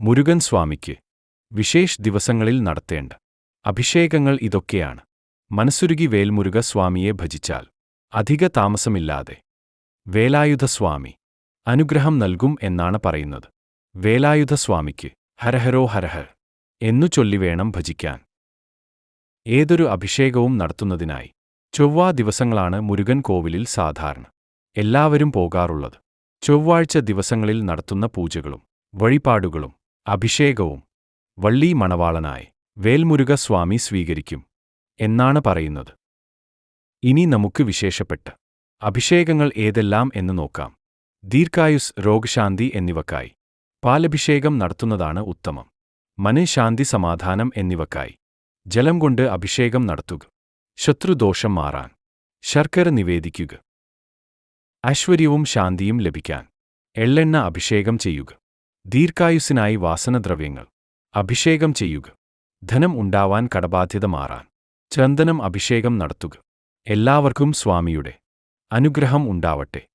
മുരുകൻ സ്വാമിക്ക് വിശേഷ് ദിവസങ്ങളിൽ നടത്തേണ്ട അഭിഷേകങ്ങൾ ഇതൊക്കെയാണ്. മനസ്സുരുകി വേൽമുരുക സ്വാമിയെ ഭജിച്ചാൽ അധിക താമസമില്ലാതെ വേലായുധസ്വാമി അനുഗ്രഹം നൽകും എന്നാണ് പറയുന്നത്. വേലായുധസ്വാമിക്ക് ഹരഹരോ ഹരഹർ എന്നു ചൊല്ലിവേണം ഭജിക്കാൻ. ഏതൊരു അഭിഷേകവും നടത്തുന്നതിനായി ചൊവ്വാ ദിവസങ്ങളാണ് മുരുകൻ കോവിലിൽ സാധാരണ എല്ലാവരും പോകാറുള്ളത്. ചൊവ്വാഴ്ച ദിവസങ്ങളിൽ നടത്തുന്ന പൂജകളും വഴിപാടുകളും അഭിഷേകവും വള്ളി മണവാളനായി വേൽമുരുകസ്വാമി സ്വീകരിക്കും എന്നാണ് പറയുന്നത്. ഇനി നമുക്ക് വിശേഷപ്പെട്ട അഭിഷേകങ്ങൾ ഏതെല്ലാം എന്ന് നോക്കാം. ദീർഘായുസ് രോഗശാന്തി എന്നിവക്കായി പാലഭിഷേകം നടത്തുന്നതാണ് ഉത്തമം. മനഃശാന്തി സമാധാനം എന്നിവക്കായി ജലം കൊണ്ട് അഭിഷേകം നടത്തുക. ശത്രുദോഷം മാറാൻ ശർക്കര നിവേദിക്കുക. ഐശ്വര്യവും ശാന്തിയും ലഭിക്കാൻ എള്ളെണ്ണ അഭിഷേകം ചെയ്യുക. ദീർഘായുസ്സിനായി വാസനദ്രവ്യങ്ങൾ. അഭിഷേകം ചെയ്യുക. ധനം ഉണ്ടാവാൻ കടബാധ്യത മാറാൻ. ചന്ദനം അഭിഷേകം നടത്തുക. എല്ലാവർക്കും സ്വാമിയുടെ അനുഗ്രഹം ഉണ്ടാവട്ടെ.